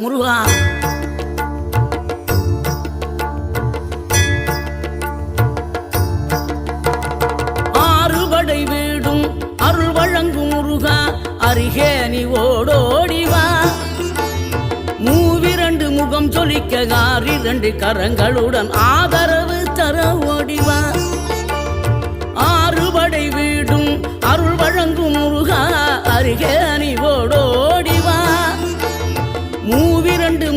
முருகா. ஆறுபடை வீடும் அருள் வழங்கும் முருகா அருகே நீ ஓடோடிவா மூவிரண்டு முகம் ஜொலிக்க ஆறிரண்டு கரங்களுடன் ஆதரவு தர ஓடிவா ஆறுபடை வீடும் அருள் வழங்கும் முருகா அருகே நீ